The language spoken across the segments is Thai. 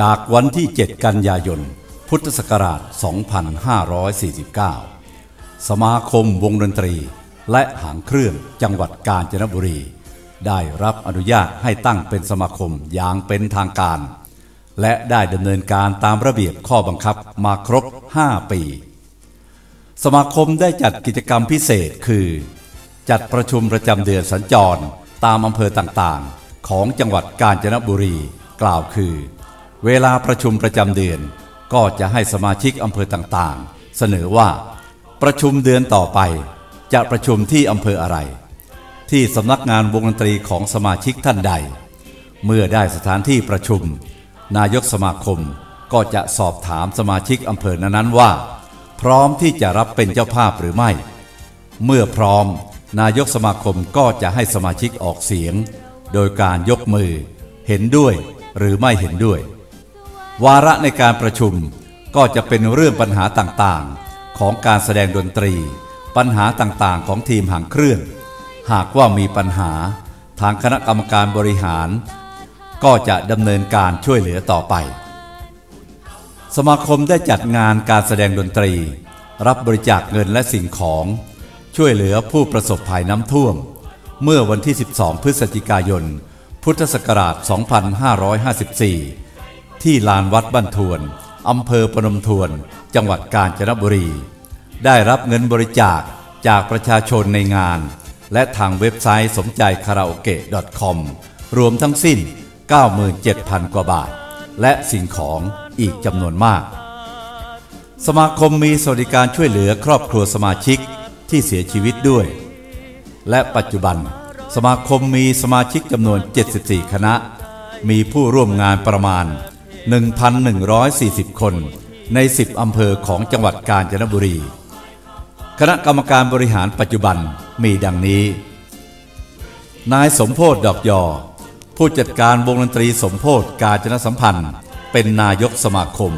จากวันที่ 7 กันยายน พุทธศักราช 2549 สมาคมวงดนตรี และหางเครื่องจังหวัดกาญจนบุรี ได้รับอนุญาตให้ตั้งเป็นสมาคมอย่างเป็นทางการ และได้ดำเนินการตามระเบียบข้อบังคับมาครบ 5 ปี สมาคมได้จัดกิจกรรมพิเศษคือ จัดประชุมประจำเดือนสัญจรตามอำเภอต่างๆ ของจังหวัดกาญจนบุรีกล่าวคือ เวลาประชุมประจำเดือน ก็จะให้สมาชิกอำเภอต่างๆ เสนอว่า ประชุมเดือนต่อไป จะประชุมที่อำเภออะไร ที่สำนักงานวงดนตรีของสมาชิกท่านใด เมื่อได้สถานที่ประชุม นายกสมาคมก็จะสอบถามสมาชิกอำเภอนั้นๆว่า พร้อมที่จะรับเป็นเจ้าภาพหรือไม่ เมื่อพร้อม นายกสมาคมก็จะให้สมาชิกออกเสียง โดยการยกมือเห็นด้วยหรือไม่เห็นด้วย วาระในการประชุมก็จะเป็นเรื่องปัญหาต่างๆ ของการแสดงดนตรี ปัญหาต่างๆ ของทีมหางเครื่อง หากว่ามีปัญหาทางคณะกรรมการบริหาร ก็จะดำเนินการช่วยเหลือต่อไป สมาคมได้จัดงานการแสดงดนตรี รับบริจาคเงินและสิ่งของ ช่วยเหลือผู้ประสบภัยน้ำท่วม เมื่อวันที่ 12 พฤศจิกายน พุทธศักราช 2554 ที่ลานวัดบ้านทวน อำเภอพนมทวน จังหวัดกาญจนบุรี ได้รับเงินบริจาคจากประชาชนในงาน และทางเว็บไซต์สมใจคาราโอเกะ .com รวมทั้งสิ้น 97,000 กว่าบาท และสิ่งของอีกจำนวนมาก สมาคมมีสวัสดิการช่วยเหลือครอบครัวสมาชิกที่เสียชีวิตด้วย และปัจจุบัน สมาคมมีสมาชิกจำนวน 74 คณะ มีผู้ร่วมงานประมาณ 1,140 คน ใน 10 อำเภอของจังหวัดกาญจนบุรี คณะกรรมการบริหารปัจจุบันมีดังนี้ นายสมโพธดอกยอ ผู้จัดการวงดนตรีสมโพธกาญจนสัมพันธ์ เป็นนายกสมาคม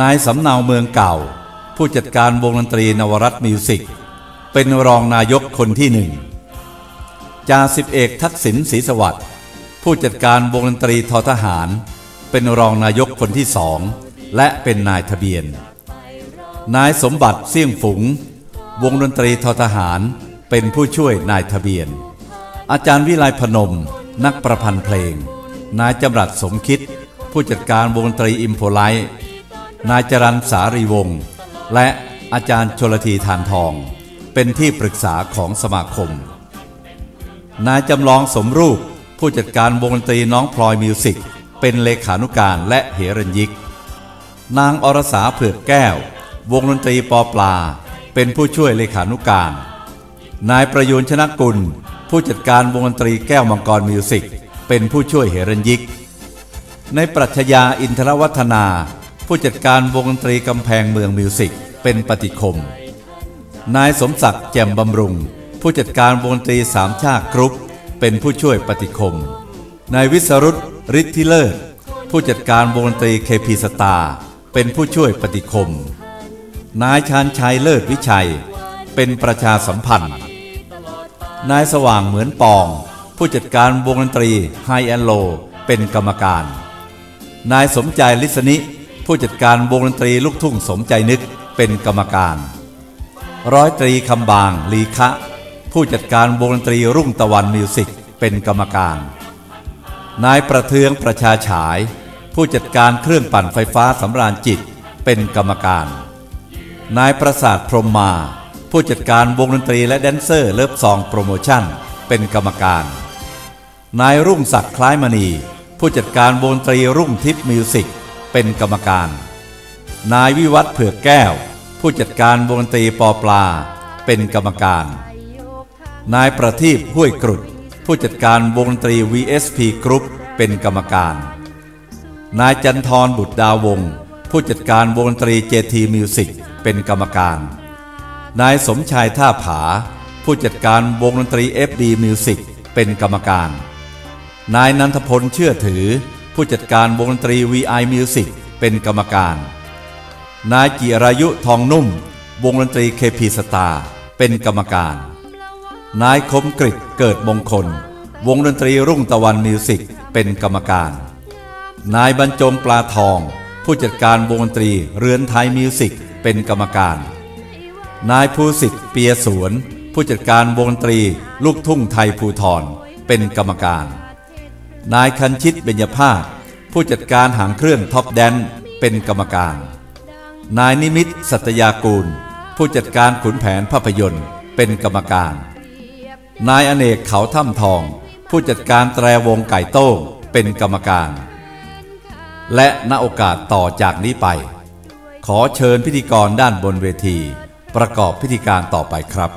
นายสำเนาเมืองเก่า ผู้จัดการวงดนตรีนวรัตน์มิวสิก เป็นรองนายกคนที่หนึ่งจ่าสิบเอกทักษิณศรีสวัสดิ์ผู้จัดการวงดนตรีทอทหาร เป็นรองนายกคนที่สองและเป็นนายทะเบียน นายสมบัติเสี่ยงฝุง วงดนตรีทอทหารเป็นผู้ช่วยนายทะเบียน อาจารย์วิไลพนม นักประพันธ์เพลง นายจำรัดสมคิด ผู้จัดการวงดนตรีอิมโพไลนายจรันสารีวงศ์และอาจารย์ชลทีทานทอง เป็นที่ปรึกษาของสมาคม นายจำลองสมรูปผู้จัดการวงดนตรีน้องพลอยมิวสิกเป็นเลขานุการและเหรัญยิก นางอรสาเผือกแก้ว วงดนตรีปอปลา เป็นผู้ช่วยเลขานุการ นายประยูนชนะกุล ผู้จัดการวงดนตรีแก้วมังกรมิวสิกเป็นผู้ช่วยเหรัญยิก ในปรัชญาอินทรวัฒนา ผู้จัดการวงดนตรีกำแพงเมืองมิวสิกเป็นปฏิคม นายสมศักดิ์แจ่มบำรุง ผู้จัดการวงดนตรีสามชาติกรุ๊ป เป็นผู้ช่วยปฏิคม นายวิสรุตฤทธิเลิศ ผู้จัดการวงดนตรีเคพีสตา เป็นผู้ช่วยปฏิคม นายชานชัยเลิศวิชัย เป็นประชาสัมพันธ์ นายสว่างเหมือนปอง ผู้จัดการวงดนตรีไฮแอนโล เป็นกรรมการ นายสมใจลิศนิ ผู้จัดการวงดนตรีลูกทุ่งสมใจนึกเป็นกรรมการ ร้อยตรีคำบางลีคะ ผู้จัดการวงดนตรีรุ่งตะวันมิวสิกเป็นกรรมการ นายประเทืองประชาฉาย ผู้จัดการเครื่องปั่นไฟฟ้าสำราญจิตเป็นกรรมการ นายประสาทพรหมมา ผู้จัดการวงดนตรีและแดนเซอร์เลิฟซองโปรโมชั่นเป็นกรรมการ นายรุ่งศักดิ์คล้ายมณี ผู้จัดการวงดนตรีรุ่งทิพย์มิวสิกเป็นกรรมการ นายวิวัฒน์เผือกแก้ว ผู้จัดการวงดนตรีปอปลา เป็นกรรมการ นายประทีปห้วยกรุด ผู้จัดการวงดนตรี VSP Group เป็นกรรมการ นายจันทรบุตรดาววง ผู้จัดการวงดนตรี JT Music เป็นกรรมการ นายสมชายท่าผา ผู้จัดการวงดนตรี FD Music เป็นกรรมการ นายนันทพลเชื่อถือ ผู้จัดการวงดนตรี VI Music เป็นกรรมการ นายจิรายุทองนุ่ม วงดนตรี KP Star เป็นกรรมการ นายคมกริตเกิดมงคล วงดนตรีรุ่งตะวันมิวสิกเป็นกรรมการ นายบรรจงปลาทอง ผู้จัดการวงดนตรีเรือนไทยมิวสิกเป็นกรรมการ นายภูสิทธิ์เปียสวน ผู้จัดการวงดนตรีลูกทุ่งไทยภูทรเป็นกรรมการ นายคันชิตเบญญภาสผู้จัดการหางเครื่องท็อปแดนเป็นกรรมการ นายนิมิตสัตยากูล ผู้จัดการขุนแผนภาพยนตร์ เป็นกรรมการ นายอเนกเขาถ้ำทอง ผู้จัดการแตรวงไก่โต้งเป็นกรรมการ และณโอกาสต่อจากนี้ไป ขอเชิญพิธีกรด้านบนเวที ประกอบพิธีการต่อไปครับ